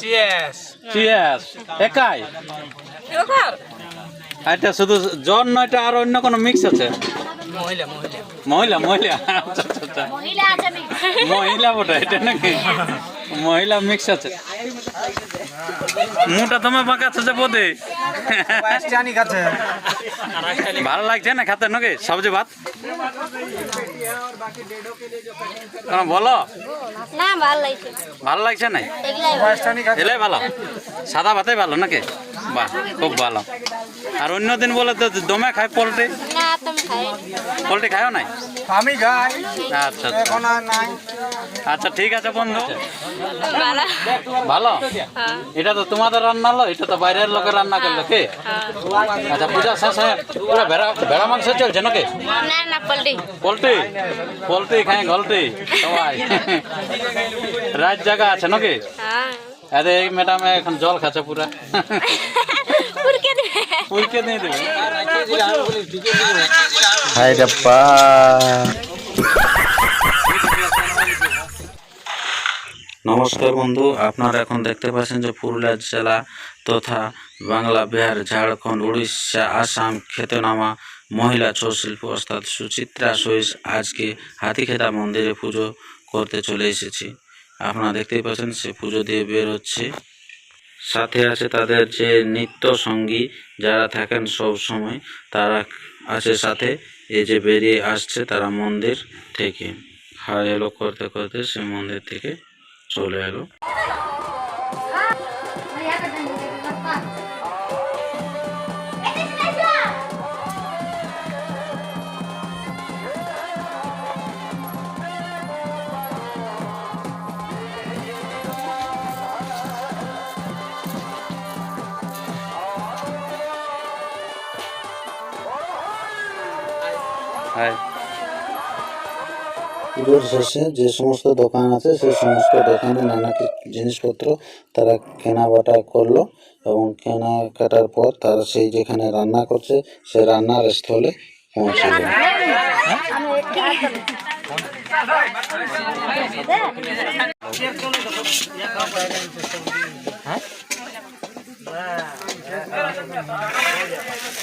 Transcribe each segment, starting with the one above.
চিয়েস চিয়াস একাই এটা শুধু জন নয়টা আর অন্য কোনো মিক্স আছে? মহিলা মহিলা। মহিলা মহিলা। আচ্ছা আচ্ছা আচ্ছা। মহিলা বটে এটা নাকি? মহিলা মিক্স আছে। মুটা তোমার বাঁকা আছে যে বোধে ভালো লাগছে না খেতে নাকি? সবজি ভাত? বলো। না ভালো লাগছে। না এলে ভালো। সাদা ভাতে ভালো নাকি? বাহ খুব ভালো। আর অন্য দিন বলে তো দমে খায় পোলট্রি? না তুমি খাই পোলট্রি খায়ও নাই? আমি আচ্ছা আচ্ছা। এখন আর নাই। আচ্ছা ঠিক আছে বন্ধু। ভালো। ভালো? এটা তো তোমাদের রান্না হলো এটা তো বাইরের লোকের রান্না করল কে? হ্যাঁ আচ্ছা পূজা শেষ হয়ে পুরো ভেড়া ভেড়া মাংস চলছে নাকি? না না পল্টি পোলট্রি? পোলট্রি খাই গলটি সবাই। রাত জায়গা আছে নাকি? হ্যাঁ। আরে এই ম্যাডাম এখন জল খাচ্ছে পুরা। পুরকে দিবে। পুলকে দিয়ে দেবে। হাই নমস্কার বন্ধু, আপনারা এখন দেখতে পাচ্ছেন যে পুরুলিয়া জেলা তথা বাংলা, বিহার, ঝাড়খণ্ড, উড়িষ্যা, আসাম, খ্যাতনামা মহিলা ছৌ শিল্প, অর্থাৎ সুচিত্রা সহিস আজকে হাতিখেতা মন্দিরে পুজো করতে চলে এসেছি। আপনারা দেখতেই পাচ্ছেন সে পুজো দিয়ে বের হচ্ছে। সাথে আছে তাদের যে নৃত্য সঙ্গী যারা থাকেন সব সময়, তারা আছে সাথে। এই যে বেরিয়ে আসছে তারা মন্দির থেকে। হাই এলো করতে করতে সে মন্দির থেকে। চলে এলো হাই পুজোর শেষে যে সমস্ত দোকান আছে সেই সমস্ত দোকানে নানা কি- জিনিসপত্র তারা কেনাকাটা করল এবং কেনাকাটার পর তারা সেই যেখানে রান্না করছে সেই রান্নার স্থলে পৌঁছে গেল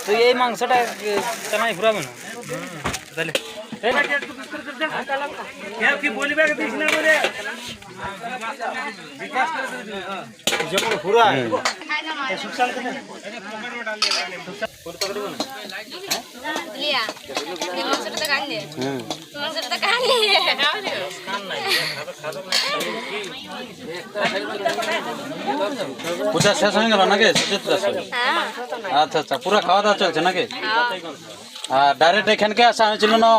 তো এই মাংসটা কেনাই ঘুরাবে না? তাহলে। কি বলবে দিস না বলে লিয়া কান কান পূজা শেষ হয়ে গেল নাকি আচ্ছা আচ্ছা পুরা খাওয়া দাওয়া চলছে নাকি ডাইরেক্ট এখানকে আসা হয়েছিল না?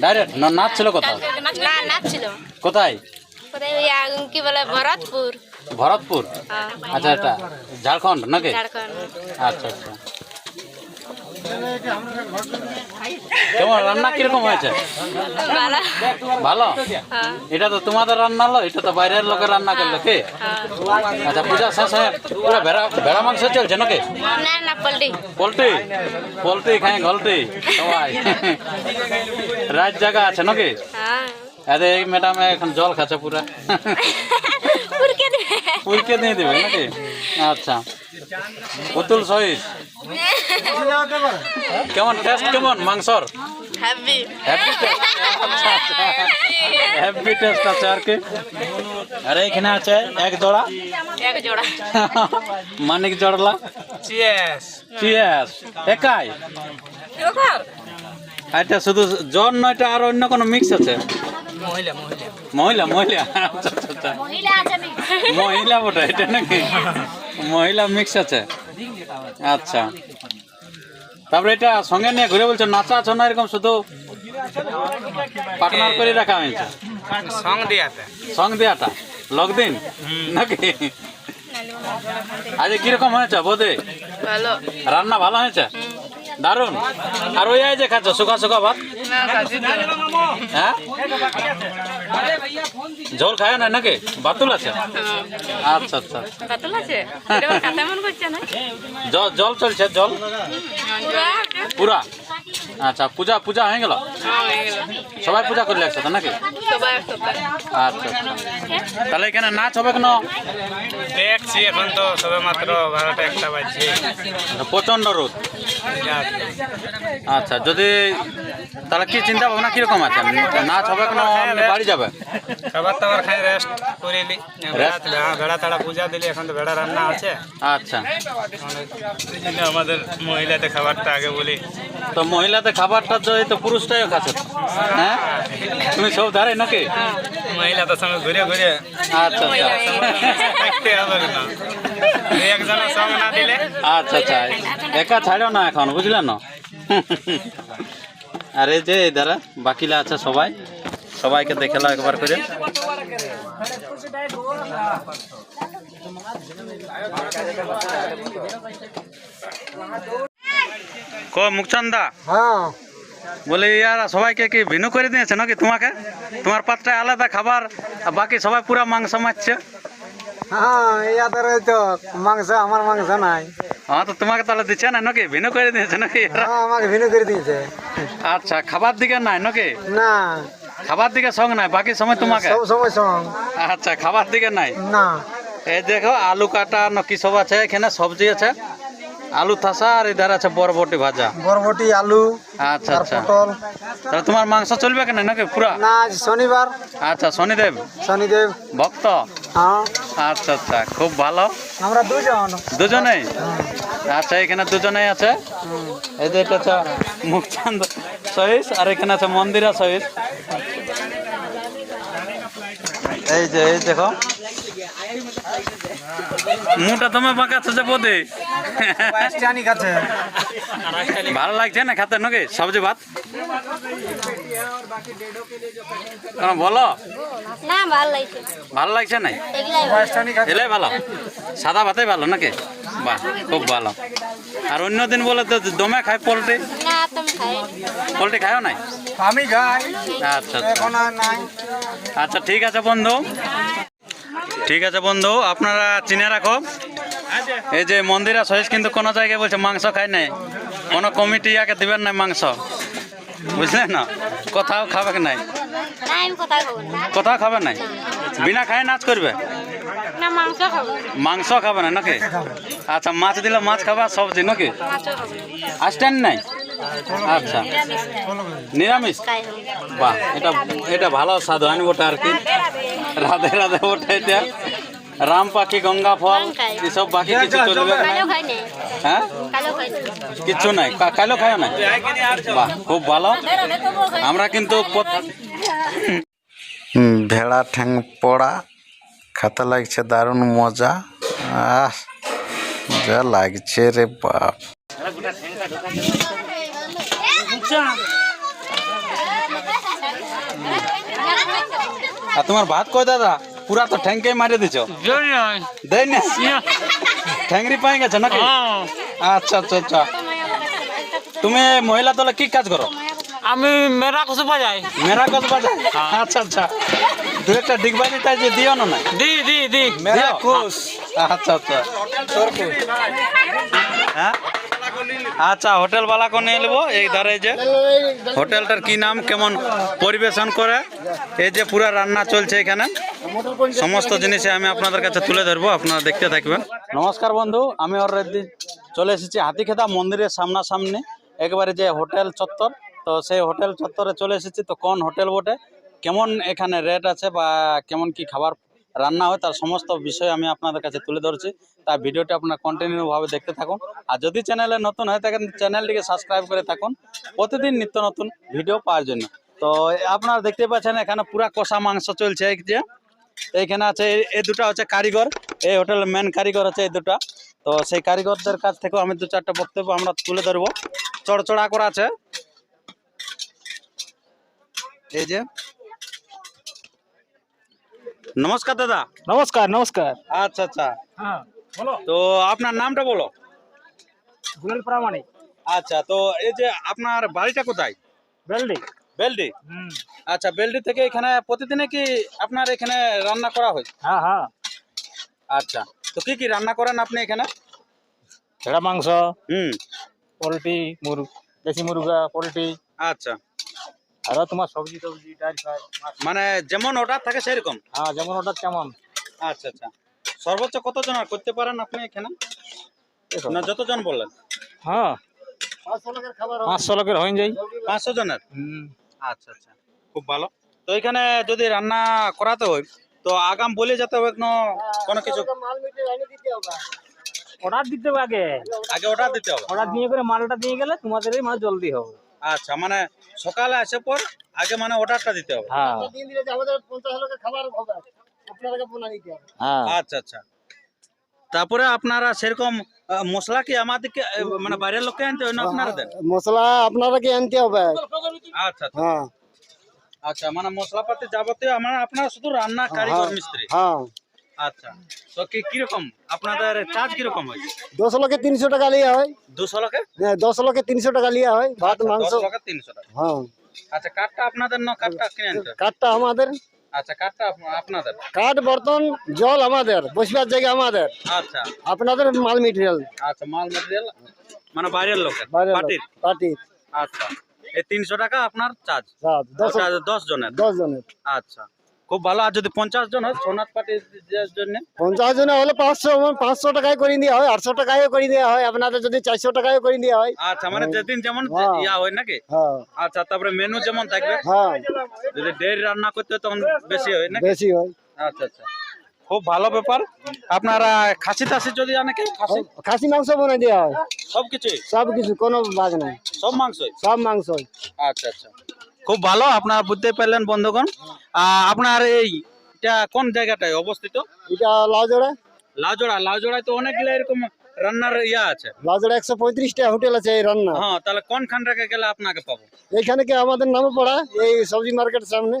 ডাইরেক্ট না নাচ ছিল কোথাও না নাচ ছিল। কোথায়? কোথায় কি বলে ভরতপুর। ভরতপুর? হ্যাঁ। আচ্ছা এটা ঝাড়খণ্ড নাকি? আচ্ছা আচ্ছা। কেমন রান্না কীরকম হয়েছে? ভালো। হ্যাঁ। এটা তো তোমাদের রান্না হলো এটা তো বাইরের লোকের রান্না করল কে? হ্যাঁ। আচ্ছা পূজা শেষ হয়ে পুরো ভেড়া ভেড়া মাংস চলছে নাকি? পোলট্রি। পোলট্রি? খাই গলটি সবাই। রাত জায়গা আছে নাকি? হ্যাঁ। আরে এই ম্যাডাম এখন জল খাচ্ছে পুরা। পুলকে দিয়ে দেবে নাকি? আচ্ছা। পুতুল সহিস। কেমন? টেস্ট কেমন? মাংসর? হ্যাপি হ্যাপি টেস্ট আছে আর কি। আর এইখানে আছে এক জোড়া। এক জোড়া। মানিক জড়লা। চিয়েস চিয়াস একাই? এটা শুধু জন নয় এটা আর অন্য কোনো মিক্স আছে? মহিলা মহিলা। মহিলা মহিলা। আচ্ছা আচ্ছা আচ্ছা। মহিলা আছে মহিলা বটে এটা নাকি? মহিলা মিক্স আছে। আচ্ছা। তারপরে এটা সঙ্গে নিয়ে ঘুরে বলছো নাচা আছো না এরকম শুধু পার্টনার করে রাখা হয়েছে? সং দিয়াতে। সং দেওয়াটা লক দিন নাকি? আজ কীরকম হয়েছে বোধে ভালো। রান্না ভালো হয়েছে? দারুণ আর ওই যে খাচ্ছ শুকা শুকা ভাত? হ্যাঁ? ঝোল খায় না নাকি? বাতুল আছে? আচ্ছা আচ্ছা। জল চলছে জল? পুরা? আচ্ছা পূজা পূজা হয়ে গেল? সবাই পূজা করলে একসাথে নাকি? আচ্ছা আচ্ছা। তাহলে এখানে নাচ হবে কেন? দেখছি এখন তো সবে মাত্র বারোটা একটা বাজছে। প্রচণ্ড রোদ। আচ্ছা যদি তাহলে কি চিন্তা ভাবনা কীরকম আছে? নাচ হবে কেন? বাড়ি যাবে? খাবার টাবার খাই রেস্ট করিলি Rest? হ্যাঁ ভেড়া তাড়া পূজা দিলি এখন তো ভেড়া রান্না আছে। আচ্ছা। আমাদের মহিলাদের খাবারটা আগে বলি। তো মহিলাদের খাবারটা তো এই তো পুরুষটাই খাচ্ছে। হ্যাঁ? তুমি সব ধারে নাকি? মহিলাদের সঙ্গে ঘুরে ঘুরে আচ্ছা আচ্ছা। আচ্ছা আচ্ছা। একা ছাড়ো না এখন বুঝলেন না? আর যে এই দ্বারা বাকিলা আছে সবাই। সবাইকে দেখাল একবার করে। ক মুখচন্দা? হ্যাঁ। বলে ইয়ারা সবাইকে কি ভিন্ন করে দিয়েছে নাকি তোমাকে? তোমার পাত্রায় আলাদা খাবার আর বাকি সবাই পুরা মাংস মারছে? হ্যাঁ ইয়াদের ওই তো মাংস আমার মাংস নাই। হ্যাঁ তো তোমাকে তাহলে দিচ্ছে না নাকি? ভিন্ন করে দিয়েছে নাকি? হ্যাঁ আমাকে ভিন্ন করে দিয়েছে। আচ্ছা খাবার দিকে নাই নাকি? না। খাবার দিকে সঙ্গ নাই বাকি সময় তোমাকে? সব সময় সং। আচ্ছা খাবার দিকে নাই? না। এই দেখো আলু কাটা কি সব আছে এখানে সবজি আছে। আলু থাসা আর ইধার আছে বরবটি ভাজা। বরবটি আলু আচ্ছা আচ্ছা। পটল। তাহলে তোমার মাংস চলবে কেন নাকি পুরা? না শনিবার। আচ্ছা শনিদেব। শনিদেব। ভক্ত? হ্যাঁ। আচ্ছা আচ্ছা খুব ভালো। আমরা দুজন। দুজনেই? আচ্ছা এখানে দুজনেই আছে? এই যে এটা হচ্ছে মুখচাঁদ সহিস আর এখানে আছে মন্দিরা সহিস এই যে এই দেখো। মুটা তুমি বাঁকাচ্ছে যে বোধে ভালো লাগছে না খেতে নাকি? সবজি ভাত? কেন বলো। না ভালো লাগছে। ভালো। এলাই ভালো। সাদা ভাতেই ভালো নাকি? বাহ খুব ভালো। আর অন্য দিন বলে তো দমে খায় পোলট্রি? না তুমি খাই পোলট্রি খায়ও নাই? আমি খাই। আচ্ছা আচ্ছা। এখন আর নাই। আচ্ছা ঠিক আছে বন্ধু। ঠিক আছে বন্ধু আপনারা চিনে রাখো। এই যে মন্দিরা সহিস কিন্তু কোনো জায়গায় বলছে মাংস খাই নাই। কোনো কমিটি ইয়াকে দিবেন না মাংস। বুঝলেন না? কোথাও খাবে নাই। কোথাও খাবে নাই? বিনা খায় নাচ করবে? মাংস খাব না। নাকি? আচ্ছা মাছ দিলে মাছ খাবা সবজি নাকি? আসতেন নাই? আচ্ছা। নিরামিষ? বাহ এটা এটা ভালো হয়নি ওটা আর কি। রাধে রাধে ওটা এটা। রাম পাখি গঙ্গা ফল এসব বাকি কিছু চলবে হ্যাঁ? কালো খাই নাই। কিচ্ছু নাই। কালো খায় না? বাহ খুব ভালো। আমরা কিন্তু ভেড়া ঠ্যাং পড়া খেতে লাগছে দারুণ মজা। আহ যা লাগছে রে বাপ। আর তোমার ভাত কয় দাদা? পুরা তো ঠ্যাংকে মারি দিছ দেয় না ঠ্যাংরি পাই গেছে নাকি আচ্ছা আচ্ছা আচ্ছা তুমি মহিলা দলে কি কাজ করো আমি মেরা কসে বাজাই মেরা কস বাজায় আচ্ছা আচ্ছা দু একটা ডিগবাজি তাই যে দিও না নাই দি দি দি মেরা কোষ আচ্ছা আচ্ছা হ্যাঁ আচ্ছা হোটেল বালা কোনে নেব এই ধারে যে হোটেলটার কি নাম কেমন পরিবেশন করে এই যে পুরা রান্না চলছে এখানে সমস্ত জিনিসে আমি আপনাদের কাছে তুলে ধরবো, আপনারা দেখতে থাকবেন। নমস্কার বন্ধু, আমি অলরেডি চলে এসেছি হাতিখেদা মন্দিরের সামনাসামনি, একবারে যে হোটেল চত্বর। তো সেই হোটেল চত্বরে চলে এসেছি, তো কোন হোটেল বটে? কেমন এখানে রেট আছে বা কেমন কি খাবার রান্না হয়, তার সমস্ত বিষয় আমি আপনাদের কাছে তুলে ধরছি। তাই ভিডিওটি আপনারা কন্টিনিউ ভাবে দেখতে থাকুন। আর যদি চ্যানেলে নতুন হয়ে থাকেন চ্যানেলটিকে সাবস্ক্রাইব করে থাকুন। প্রতিদিন নিত্য নতুন ভিডিও পাওয়ার জন্য। তো আপনারা দেখতে পাচ্ছেন, এখানে পুরা কষা মাংস চলছে, এই যে। এইখানে আছে এই- দুটো হচ্ছে কারিগর এই হোটেলের মেন কারিগর আছে এই দুটো। তো সেই কারিগরদের কাছ থেকেও আমি দু চারটা বক্তব্য আমরা তুলে ধরবো। চড়চড়া করা আছে। এই যে। নমস্কার দাদা। নমস্কার নমস্কার। আচ্ছা আচ্ছা। হ্যাঁ তো আপনার নামটা বলো। প্রামাণিক। আচ্ছা তো এই যে আপনার বাড়িটা কোথায়? বেলডি। বেলডি। হুম। আচ্ছা বেলডি থেকে এখানে প্রতিদিনে কি আপনার এখানে রান্না করা হয়? হ্যাঁ হ্যাঁ। আচ্ছা তো কি কি রান্না করেন আপনি এখানে? ভেড়া মাংস হুম। পোলট্রি মুরগ দেশি মুরগা পোলট্রি। আচ্ছা। আরও তোমার সবজি টবজি ডাল ফ্রাই মানে যেমন অর্ডার থাকে সেরকম? হ্যাঁ যেমন ওটা তেমন। আচ্ছা আচ্ছা। সর্বোচ্চ কতজন আর করতে পারেন আপনি এখানে? না যতজন বললেন? হ্যাঁ। পাঁচশো লোকের হয়ে যায় পাঁচশো জনের? হুম। আচ্ছা আচ্ছা। খুব ভালো। তো এখানে যদি রান্না করাতে হয় তো আগাম বলে যেতে হবে কোনো কোনো কিছু? অর্ডার দিতে হবে। আগে। আগে অর্ডার দিতে হবে। অর্ডার দিয়ে করে মালটা দিয়ে গেলে তোমাদেরই মাল জলদি হবে। আচ্ছা মানে সকালে আসে পর আগে মানে অর্ডারটা দিতে হবে। হ্যাঁ। হ্যাঁ আচ্ছা আচ্ছা। তারপরে আপনারা সেরকম মশলা কি আমাদেরকে মানে বাইরের লোককে আনতে হয় না আপনারা দেন মশলা আপনারা কি আনতে হবে। আচ্ছা আচ্ছা। হ্যাঁ। আচ্ছা মানে মশলাপাতি যাবতীয় আমার আপনারা শুধু রান্না কারিগর মিস্ত্রি? হ্যাঁ। আচ্ছা তো কি কীরকম? আপনাদের চার্জ কীরকম হয়? দশ লোকে তিনশো টাকা লিয়া হয়। দুশো লোকে হ্যাঁ, দশ লোকে তিনশো টাকা লিয়া হয় ভাত মাংস। লোকে তিনশো টাকা। হ্যাঁ। আচ্ছা কাঠটা আপনাদের না কাঠটা কিনে আনতে। কাঠটা আমাদের। আচ্ছা কাঠটা আপনাদের। কাঠ বর্তন জল আমাদের বসবার জায়গা আমাদের। আচ্ছা। আপনাদের মাল মেটেরিয়াল আচ্ছা মাল মেটেরিয়াল মানে বাইরের লোকের পার্টির। আচ্ছা। এই তিনশো টাকা আপনার চার্জ দশ দশ জনের? দশ জনের। আচ্ছা। খুব ভালো। আর যদি পঞ্চাশ জন হয় সোনার পার্টির জন্য? পঞ্চাশ জনে হলে পাঁচশো পাঁচশো টাকায় করে দেওয়া হয় আটশো টাকায় করে দেওয়া হয় আপনাদের যদি চারশো টাকায় করে দেওয়া হয়। আচ্ছা মানে যেদিন যেমন হ্যাঁ। ইয়া হয় নাকি? হ্যাঁ। আচ্ছা তারপরে মেনু যেমন থাকবে? হ্যাঁ। যদি ডেরি রান্না করতে হয় তখন বেশি হয় নাকি? বেশি হয়। আচ্ছা আচ্ছা। খুব ভালো ব্যাপার। আপনারা খাসি টাসি যদি অনেকে খাসি? খাসি মাংস বনে দেওয়া হয়। সব কিছুই সব কিছু কোনো ভাগ নাই। সব মাংস সব মাংস আচ্ছা আচ্ছা। খুব ভালো আপনারা বুঝতে পারলেন বন্ধুগণ। আপনার এই এটা কোন জায়গাটায় অবস্থিত? এটা লাউজোড়া। লাউজোড়া লাউজোড়ায় তো অনেকগুলো এরকম রান্নার ইয়া আছে। লাউজোড়া একশো পঁয়ত্রিশটা হোটেল আছে এই রান্না হ্যাঁ তাহলে কোনখানটাকে গেলে আপনাকে পাবো? এইখানে কি আমাদের নামে পড়া? এই সবজি মার্কেট সামনে।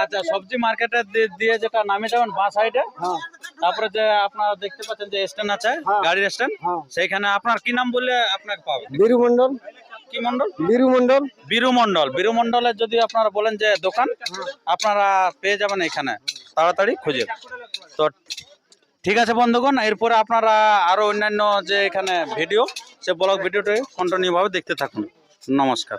আচ্ছা সবজি মার্কেটে দিয়ে যেটা নামে যাবেন বাঁ সাইডে। হ্যাঁ। তারপরে যে আপনারা দেখতে পাচ্ছেন যে স্ট্যান্ড আছে হ্যাঁ। গাড়ির স্ট্যান্ড হ্যাঁ। সেইখানে আপনার কি নাম বললে আপনাকে পাবে? বীরু মন্ডল কি মন্ডল বীরু মন্ডল বীরু মন্ডল বীরু মন্ডলের যদি আপনারা বলেন যে দোকান আপনারা পেয়ে যাবেন এখানে। তাড়াতাড়ি খুঁজে। তো ঠিক আছে বন্ধুগণ, এরপরে আপনারা আরও অন্যান্য যে এখানে ভিডিও সে ব্লগ ভিডিওটি কন্টিনিউভাবে দেখতে থাকুন। নমস্কার।